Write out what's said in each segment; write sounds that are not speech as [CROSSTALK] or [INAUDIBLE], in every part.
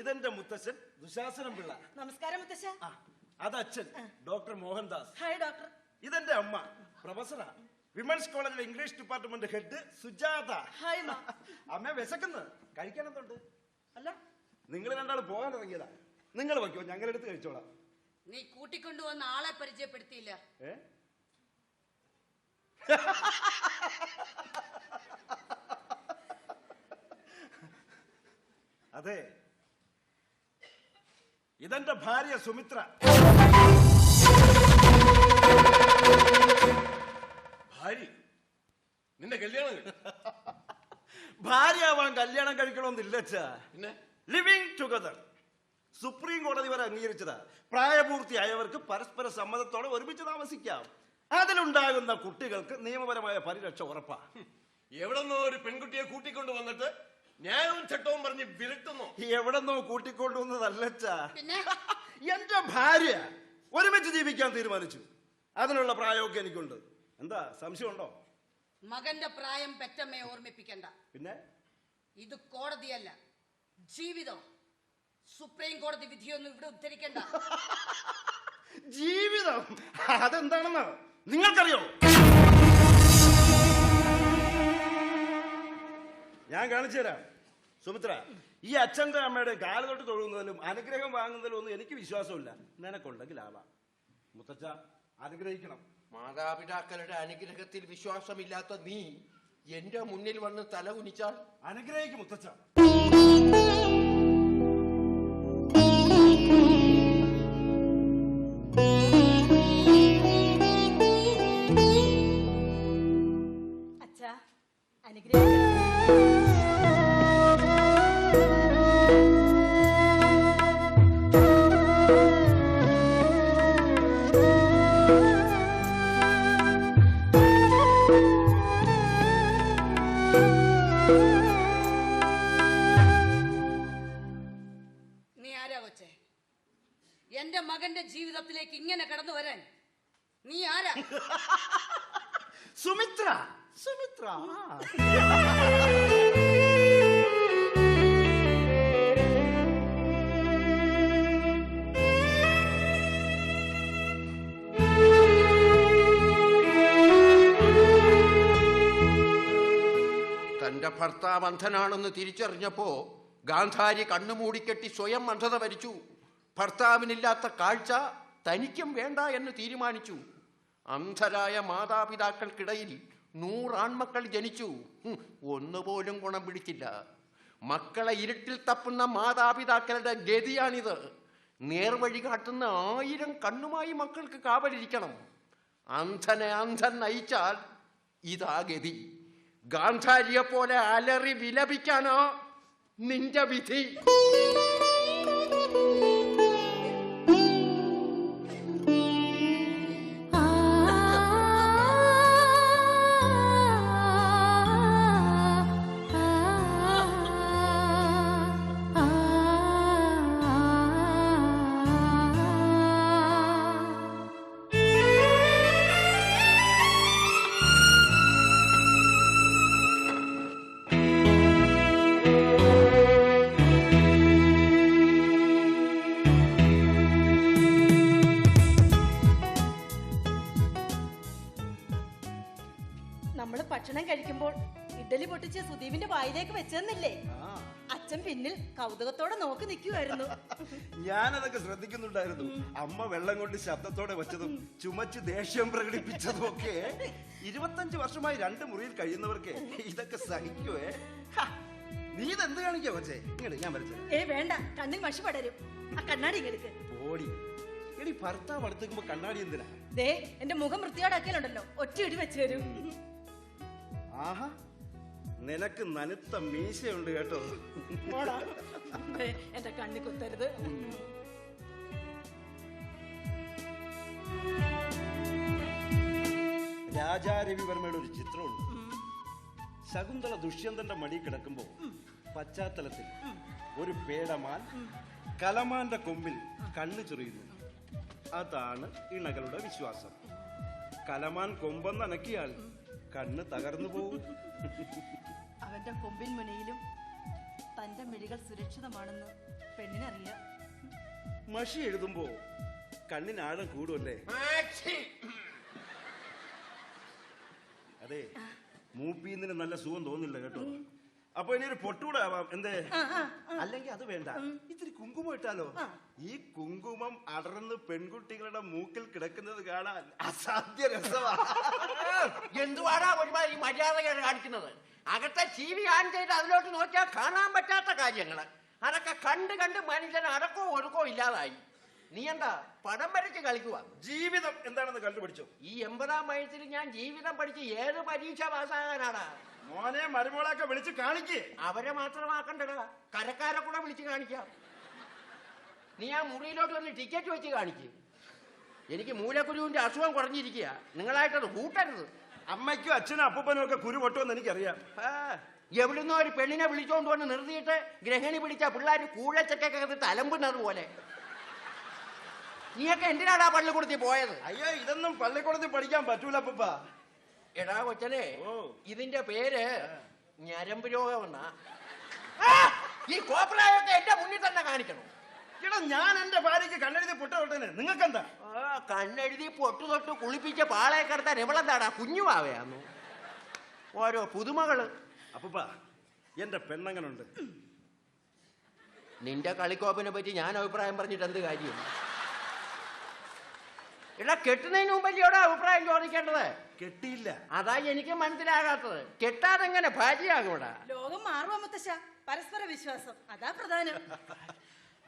ഇതെന്റെ മുത്തച്ഛൻ ദുശാസനം പിള്ള. നമസ്കാരം മുത്തശ്ശ അത് അച്ഛൻ ഡോക്ടർ മോഹൻദാസ്. Hi doctor. ഇതെന്റെ അമ്മ പ്രൊഫസറാ. വിമൻസ് കോളേജിലെ English department head Sujatha. Hi അമ്മ വിശക്കുന്നു. കഴിക്കാൻ അല്ല നിങ്ങൾ രണ്ടാൾ പോകാൻ തുടങ്ങിയതാ. നിങ്ങൾ വയ്ക്കോ ഞങ്ങൾ എടുത്ത് കഴിച്ചോളാം. നീ കൂട്ടിക്കൊണ്ടുവന്ന ആളെ പരിചയപ്പെടുത്തിയില്ല. ഏ? അതെ. ഇതെന്റെ ഭാര്യ സുമിത്ര. ഭാര്യ? നിന്റെ കല്യാണം [LAUGHS] ഭാര്യ ഭാര്യയാവാൻ കല്യാണം കഴിക്കണമെന്നില്ല അച്ഛാ. പിന്നെ? ലിവിങ് ടുഗദർ സുപ്രീം കോടതി വരെ അംഗീകരിച്ചത്. പ്രായപൂർത്തിയായവർക്ക് പരസ്പര സമ്മതത്തോടെ ഒരുമിച്ച് താമസിക്കാം. അതിലുണ്ടാകുന്ന കുട്ടികൾക്ക് നിയമപരമായ പരിരക്ഷ ഉറപ്പാ. എവിടെന്നോ ഒരു പെൺകുട്ടിയെ കൂട്ടിക്കൊണ്ടു വന്നിട്ട് ന്യായവും ചട്ടവും പറഞ്ഞ് വിരട്ടുന്നു. എവിടെന്നോ കൂട്ടിക്കൊണ്ടുവന്നതല്ലച്ചാ പിന്നെ? [LAUGHS] എന്റെ ഭാര്യ ഒരുമിച്ച് ജീവിക്കാൻ തീരുമാനിച്ചു. അതിനുള്ള പ്രായമൊക്കെ എനിക്കുണ്ട്. എന്താ സംശയമുണ്ടോ? മകന്റെ പ്രായം പെറ്റമ്മയെ ഓർമ്മിപ്പിക്കണ്ട. പിന്നെ? ഇത് കോടതിയല്ല. ജീവിതം. സുപ്രീം കോടതി വിധിയൊന്നും ഇവിടെ ഉദ്ധരിക്കണ്ട. [LAUGHS] ജീവിതം? അതെന്താണെന്ന് നിങ്ങൾക്കറിയോ? ഞാൻ കാണിച്ചു തരാം. സുമിത്ര ഈ അച്ഛന്റെ അമ്മയുടെ കാൽ തൊട്ട് തൊഴുന്നതിലും അനുഗ്രഹം വാങ്ങുന്നതിലും ഒന്നും എനിക്ക് വിശ്വാസമില്ല. നിനക്കുണ്ടെങ്കിൽ ആവാം. മുത്തച്ഛ അനുഗ്രഹിക്കണം. മാതാപിതാക്കളുടെ അനുഗ്രഹത്തിൽ വിശ്വാസമില്ലാത്ത നീ എന്റെ മുന്നിൽ വന്ന് തല കുനിച്ചാൽ? അനുഗ്രഹിക്കും മുത്തച്ഛ. Thank you. ഭർത്താവ് അന്ധനാണെന്ന് തിരിച്ചറിഞ്ഞപ്പോ ഗാന്ധാരി കണ്ണുമൂടിക്കെട്ടി സ്വയം അന്ധത വരിച്ചു. ഭർത്താവിനില്ലാത്ത കാഴ്ച തനിക്കും വേണ്ട എന്ന് തീരുമാനിച്ചു. അന്ധരായ മാതാപിതാക്കൾക്കിടയിൽ നൂറാൺമക്കൾ ജനിച്ചു. ഒന്നുപോലും ഗുണം പിടിച്ചില്ല. മക്കളെ ഇരുട്ടിൽ തപ്പുന്ന മാതാപിതാക്കളുടെ ഗതിയാണിത്. നേർവഴി കാട്ടുന്ന ആയിരം കണ്ണുമായി മക്കൾക്ക് കാവലിരിക്കണം. അന്ധനെ അന്ധൻ നയിച്ചാൽ ഇതാ ഗതി. ഗാന്ധാരിയെ പോലെ അലറി വിലപിക്കാനോ നിന്റെ വിധി. പിന്നിൽ കൗതുകത്തോടെ നോക്കി നിൽക്കുമായിരുന്നു ഞാനതൊക്കെ ശ്രദ്ധിക്കുന്നുണ്ടായിരുന്നു. അമ്മ വെള്ളം കൊണ്ട് ശബ്ദത്തോടെ വെച്ചതും ചുമച്ച് ദേഷ്യം പ്രകടിപ്പിച്ചതും ഒക്കെ ഇരുപത്തഞ്ച് വർഷമായി രണ്ട് മുറിയിൽ കഴിയുന്നവർക്ക് ഇതൊക്കെ സഹിക്കുവേ. ഹ, നീ ഇതെന്ത് കാണിക്കാ കൊച്ചേ? ഇങ്ങോട്ട് ഞാൻ വരച്ചത് ഏ വേണ്ട. കണ്ണിൽ മഷി പടരും. ആ കണ്ണാടി ഓടി എടി ഭർത്താവ് അടുത്തേക്കുമ്പോ കണ്ണാടി എന്തിനാ? ദേ എന്റെ മുഖം വൃത്തിയോടാക്കിയാലുണ്ടല്ലോ ഒറ്റ ഇടി വെച്ച് തരും. ആഹാ നിനക്ക് നനുത്ത മീശയുണ്ട് കേട്ടോ. എന്റെ കണ്ണി കുത്തരുത്. രാജാരവിവർമ്മയുടെ ഒരു ചിത്രമുണ്ട്. ശകുന്തള ദുഷ്യന്തന്റെ മടി കിടക്കുമ്പോ പശ്ചാത്തലത്തിൽ ഒരു പേടമാൻ കലമാന്റെ കൊമ്പിൽ കണ്ണു ചൊറിയുന്നു. അതാണ് ഇണകളുടെ വിശ്വാസം. കലമാൻ കൊമ്പെന്നനക്കിയാൽ കണ്ണ് തകർന്നു പോകും [LAUGHS] അവന്റെ കൊമ്പിൻ മുനയിലും തന്റെ മിഴികൾ സുരക്ഷിതമാണെന്ന് പെണ്ണിനറിയാം. മഷി എഴുതുമ്പോ കണ്ണിനാഴം കൂടുമല്ലേ ആച്ചി. അതെ മൂപ്പീന്നിന് നല്ല സുഖം തോന്നില്ല കേട്ടോ. അപ്പൊ ഇനി ഒരു പൊട്ടൂടെ ആവാം. എന്തേ? അല്ലെങ്കിൽ അത് വേണ്ട. ഇത്തിരി കുങ്കുമം ഇട്ടാലോ? ഈ കുങ്കുമം അടർന്ന് പെൺകുട്ടികളുടെ മൂക്കിൽ കിടക്കുന്നത് കാണാൻ അസാധ്യ രസമാ. എന്തുവാടാ ഒരുമാതിരി മര്യാദ കാണിക്കുന്നത്? അകത്തെ ടി വി ആൻ ചെയ്ത് അതിലോട്ട് നോക്കിയാൽ കാണാൻ പറ്റാത്ത കാര്യങ്ങൾ അതൊക്കെ കണ്ട് കണ്ട് മനുഷ്യൻ അടക്കോ ഒടുക്കോ ഇല്ലാതായി. നീ എന്താ പടം വരച്ച് കളിക്കുക ജീവിതം എന്താണെന്ന് കണ്ടുപിടിച്ചു? ഈ എൺപതാം വയസ്സിൽ ഞാൻ ജീവിതം പഠിച്ച് ഏത് പരീക്ഷ പാസ്സാകാനാടാ? മോനെ മരുമോളൊക്കെ വിളിച്ച് കാണിക്കേ. അവരെ മാത്രമാക്കണ്ടടാ. കരക്കാരെ കൂടെ വിളിച്ച് കാണിക്കാം. നീ ആ മുറിയിലോട്ട് വന്ന് ടിക്കറ്റ് വെച്ച് കാണിക്കും. എനിക്ക് മൂലക്കുരുവിന്റെ അസുഖം കുറഞ്ഞിരിക്കുക നിങ്ങളായിട്ടത് കൂട്ടരുത്. അമ്മയ്ക്കും അച്ഛനും അപ്പൂപ്പനും ഒക്കെ കുരു പൊട്ടുമെന്ന് എനിക്കറിയാം. എവിടുന്നോ ഒരു പെണ്ണിനെ വിളിച്ചോണ്ട് വന്ന് നിർത്തിയിട്ട് ഗ്രഹിണി പിടിച്ച പിള്ളേർ കൂഴച്ചക്കൊക്കെ തലമ്പുന്നത് പോലെ. നീയൊക്കെ എന്തിനാണ് ആ പള്ളിക്കൂടത്തിൽ പോയത്? അയ്യോ ഇതൊന്നും പള്ളിക്കൂടത്തിൽ പഠിക്കാൻ പറ്റൂല അപ്പൂപ്പ. എടാ കൊച്ചനെ ഓ. ഇതിന്റെ പേര് ഞരമ്പ് രോഗമെന്നാ ഈ കോപ്രായൊക്കെ എന്റെ മുന്നിൽ തന്നെ കാണിക്കണം. എടാ ഞാൻ എന്റെ ഭാര്യയ്ക്ക് കണ്ണെഴുതി പൊട്ട തൊട്ടേ നിങ്ങൾക്കെന്താ? ആ, കണ്ണെഴുതി പൊട്ടു തൊട്ട് കുളിപ്പിച്ച പാളയെ കിടത്താൻ എവളെന്താടാ കുഞ്ഞുവാവയാന്നു ഓരോ പുതുമകൾ. അപ്പൂപ്പ എന്റെ പെണ്ണങ്ങനുണ്ട്. നിന്റെ കളിക്കോപ്പിനെ പറ്റി ഞാൻ അഭിപ്രായം പറഞ്ഞിട്ട് എന്ത് കാര്യം? എടാ കെട്ടുന്നതിന് മുമ്പല്ലയോടാ അഭിപ്രായം ചോദിക്കേണ്ടത്? കെട്ടിയില്ല. അതാ എനിക്ക് മനസ്സിലാകാത്തത്. കെട്ടാതെങ്ങനെ ഭാര്യയാകൂടാ ലോകം മാറുവാ മുത്തശ്ശ. പരസ്പര വിശ്വാസം. അതാ പ്രധാനം.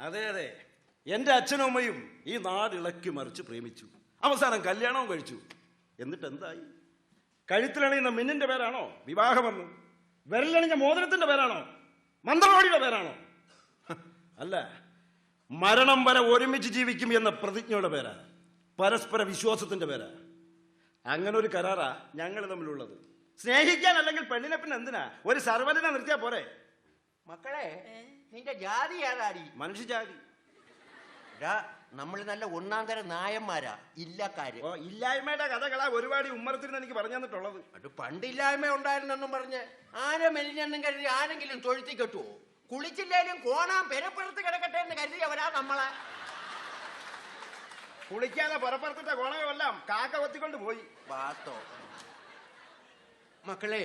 അതെ അതെ. എന്റെ അച്ഛനും അമ്മയും ഈ നാട് ഇളക്കി മറിച്ച് പ്രേമിച്ചു. അവസാനം കല്യാണവും കഴിച്ചു. എന്നിട്ട് എന്തായി കഴുത്തിലണിയുന്ന മിന്നിന്റെ പേരാണോ? വിവാഹമെന്ന്. വിരലണിഞ്ഞ മോതിരത്തിന്റെ പേരാണോ? മന്ത്രവാടിയുടെ പേരാണോ? അല്ല മരണം വരെ ഒരുമിച്ച് ജീവിക്കും എന്ന പ്രതിജ്ഞയുടെ പേരാ. പരസ്പര വിശ്വാസത്തിന്റെ പേരാ. അങ്ങനെ ഒരു കരാറാ ഞങ്ങൾ തമ്മിലുള്ളത്. സ്നേഹിക്കാൻ അല്ലെങ്കിൽ പെണ്ണിനെ പിന്നെ എന്തിനാ? ഒരു സർവനെ നിർത്തിയാ പോരെ. മക്കളെ നിന്റെ ജാതി ഏതാടി? മനുഷ്യജാതി. നമ്മൾ നല്ല ഒന്നാം തരം നായന്മാരാ ഇല്ലക്കാര്. ഓ ഇല്ലായ്മയുടെ കഥകളാ ഒരുപാട് ഉമ്മറത്തിരുന്ന് എനിക്ക് പറഞ്ഞു തന്നിട്ടുള്ളത്. അത് പണ്ടില്ലായ്മ ഉണ്ടായിരുന്നെന്നും പറഞ്ഞ് ആരെ മെലിഞ്ഞെന്നും കരുതി ആരെങ്കിലും തൊഴുത്തി കെട്ടുവോ? കുളിച്ചില്ലേലും കോണാൻ പെരപ്പുറത്ത് കിടക്കട്ടെ എന്ന് കരുതി അവരാ നമ്മളെ. കുളിക്കാതെ പുറപ്പുറത്തിട്ട ഗുണമെല്ലാം കാക്ക കൊത്തിക്കൊണ്ട് പോയി. മക്കളെ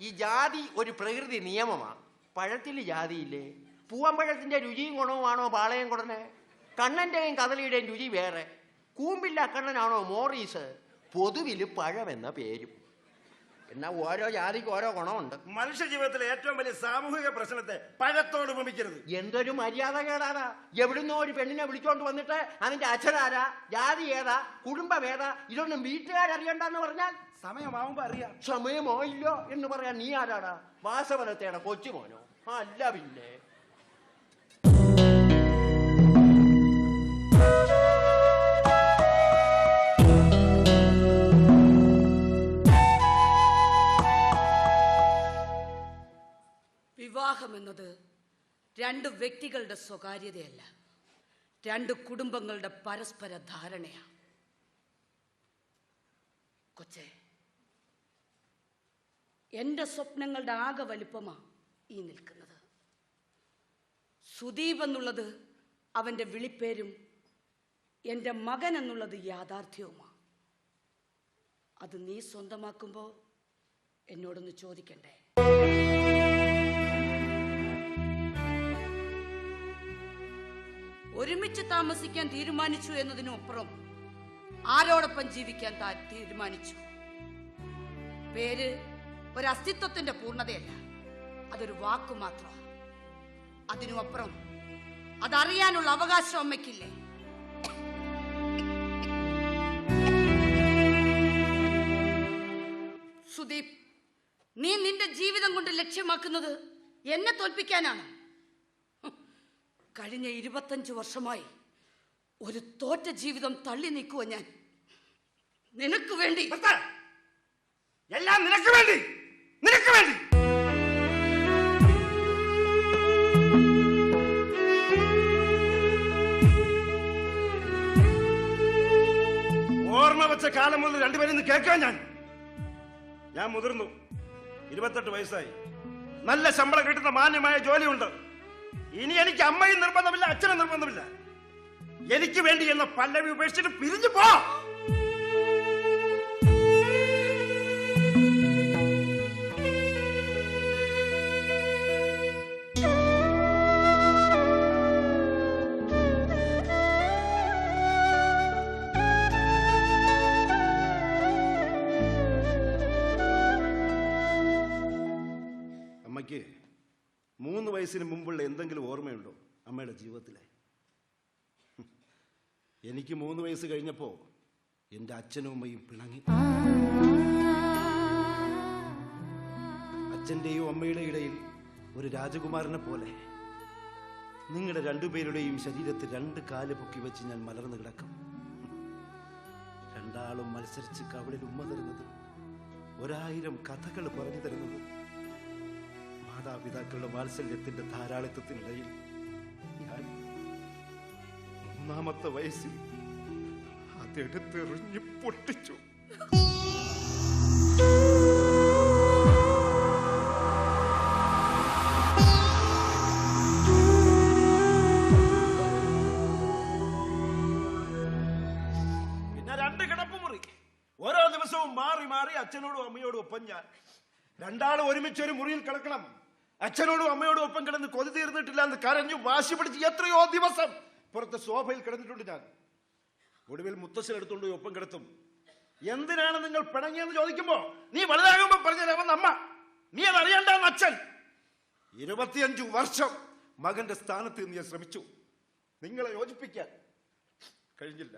ഈ ജാതി ഒരു പ്രകൃതി നിയമമാണ് പഴത്തിൽ ജാതിയില്ലേ? പൂവമ്പഴത്തിന്റെ രുചിയും ഗുണവുമാണോ പാളയം കൊടനെ കണ്ണന്റെയും കദളിയുടെയും രുചി വേറെ. കൂമ്പില്ല കണ്ണനാണോ മോറീസ്? പൊതുവിൽ പഴമെന്ന പേരും. എന്നാ ഓരോ ജാതിക്ക് ഓരോ ഗുണമുണ്ട്. മനുഷ്യ ജീവിതത്തിലെ ഏറ്റവും വലിയ സാമൂഹിക പ്രശ്നത്തെ പഴത്തോട് ഉപമിക്കരുത് എന്തൊരു മര്യാദ കേടാതാ എവിടുന്നോ ഒരു പെണ്ണിനെ വിളിച്ചോണ്ട് വന്നിട്ട് അതിന്റെ അച്ഛനാരാ? ജാതി ഏതാ? കുടുംബം ഏതാ? ഇതൊന്നും വീട്ടുകാരറിയണ്ടെന്ന് പറഞ്ഞാൽ സമയമാവുമ്പോ അറിയാം. സമയമായില്ലോ എന്ന് പറയാൻ നീ ആരാടാ? വാസവനത്തേടെ കൊച്ചുമോനോ? അല്ല പിന്നെ. വിവാഹം എന്നത് രണ്ട് വ്യക്തികളുടെ സ്വകാര്യതയല്ല. രണ്ട് കുടുംബങ്ങളുടെ പരസ്പര ധാരണയാണ് കൊച്ചേ എന്റെ സ്വപ്നങ്ങളുടെ ആകെ വലിപ്പമാ. ഈ നിൽക്കുന്നത്. സുദീപ് എന്നുള്ളത് അവന്റെ വിളിപ്പേരും എന്റെ മകൻ എന്നുള്ളത് യാഥാർത്ഥ്യവുമാണ് അത് നീ സ്വന്തമാക്കുമ്പോൾ എന്നോടൊന്ന് ചോദിക്കണ്ടേ? ഒരുമിച്ച് താമസിക്കാൻ തീരുമാനിച്ചു എന്നതിനപ്പുറം ആരോടൊപ്പം ജീവിക്കാൻ തീരുമാനിച്ചു. പേര് ഒരു അസ്തിത്വത്തിന്റെ പൂർണതയല്ല. അതൊരു വാക്കു മാത്രമാണ് അതിനുമപ്പുറം അതറിയാനുള്ള അവകാശം അമ്മയ്ക്കില്ലേ? സുദീപ് നീ നിന്റെ ജീവിതം കൊണ്ട് ലക്ഷ്യമാക്കുന്നത് എന്നെ തോൽപ്പിക്കാനാണ്. കഴിഞ്ഞ ഇരുപത്തഞ്ച് വർഷമായി ഒരു തോറ്റ ജീവിതം തള്ളി നീക്കുക ഞാൻ. നിനക്ക് വേണ്ടി. എല്ലാം നിനക്ക് വേണ്ടി. നിനക്ക് വേണ്ടി. ജനിച്ച കാലം മുതൽ രണ്ടുപേരും കേൾക്കാൻ ഞാൻ. ഞാൻ മുതിർന്നു. ഇരുപത്തെട്ട് വയസ്സായി. നല്ല ശമ്പളം കിട്ടുന്ന മാന്യമായ ജോലിയുണ്ട്. ഇനി എനിക്ക് അമ്മയും നിർബന്ധമില്ല അച്ഛനും നിർബന്ധമില്ല. എനിക്ക് വേണ്ടി എന്ന പല്ലവി ഉപേക്ഷിച്ചിട്ട് പിരിഞ്ഞു പോ. വയസ്സിന് മുമ്പുള്ള എന്തെങ്കിലും ഓർമ്മയുണ്ടോ അമ്മയുടെ ജീവിതത്തിലെ? [LAUGHS] എനിക്ക് മൂന്ന് വയസ്സ് കഴിഞ്ഞപ്പോ എന്റെ അച്ഛനും അമ്മയും പിണങ്ങി. അച്ഛന്റെയും അമ്മയുടെ ഇടയിൽ ഒരു രാജകുമാരനെ പോലെ നിങ്ങളുടെ രണ്ടുപേരുടെയും ശരീരത്തിൽ രണ്ട് കാൽ പൊക്കി വെച്ച് ഞാൻ മലർന്നു കിടക്കും. രണ്ടാളും മത്സരിച്ച് കവളിൽ ഉമ്മ തരുന്നത് ഒരായിരം കഥകൾ പറഞ്ഞു തരുന്നത് മാതാപിതാക്കളുടെ വാത്സല്യത്തിന്റെ ധാരാളിത്വത്തിനിടയിൽ ഞാൻ ഒന്നാമത്തെ വയസ്സിൽ അതെടുത്തെറിഞ്ഞു പൊട്ടിച്ചു. പിന്നെ രണ്ട് കിടപ്പുമുറി ഓരോ ദിവസവും മാറി മാറി അച്ഛനോടും അമ്മയോടും ഒപ്പം ഞാൻ. രണ്ടാളും ഒരുമിച്ച് ഒരു മുറിയിൽ കിടക്കണം. അച്ഛനോടും അമ്മയോടും ഒപ്പം കിടന്ന് കൊതി തീർന്നിട്ടില്ല എന്ന് കരഞ്ഞു വാശി പിടിച്ച് എത്രയോ ദിവസം പുറത്ത് സോഫയിൽ കിടന്നിട്ടുണ്ട് ഞാൻ. ഒടുവിൽ മുത്തശ്ശൻ എടുത്തുകൊണ്ട് ഒപ്പം കിടത്തും. എന്തിനാണ് നിങ്ങൾ പിണങ്ങിയെന്ന് ചോദിക്കുമ്പോ നീ വലുതാകുമ്പോ പറഞ്ഞവൻ അമ്മ. നീ അത് അറിയണ്ടെന്ന് അച്ഛൻ. ഇരുപത്തിയഞ്ചു വർഷം മകന്റെ സ്ഥാനത്ത് നിന്ന് ഞാൻ ശ്രമിച്ചു. നിങ്ങളെ യോജിപ്പിക്കാൻ കഴിഞ്ഞില്ല.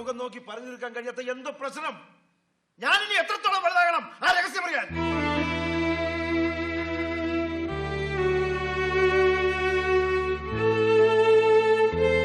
മുഖം നോക്കി പറഞ്ഞു തീർക്കാൻ കഴിയാത്ത എന്തോ പ്രശ്നം? ഞാനിനി എത്രത്തോളം വലുതാകണം? ആ രഹസ്യം അറിയാൻ.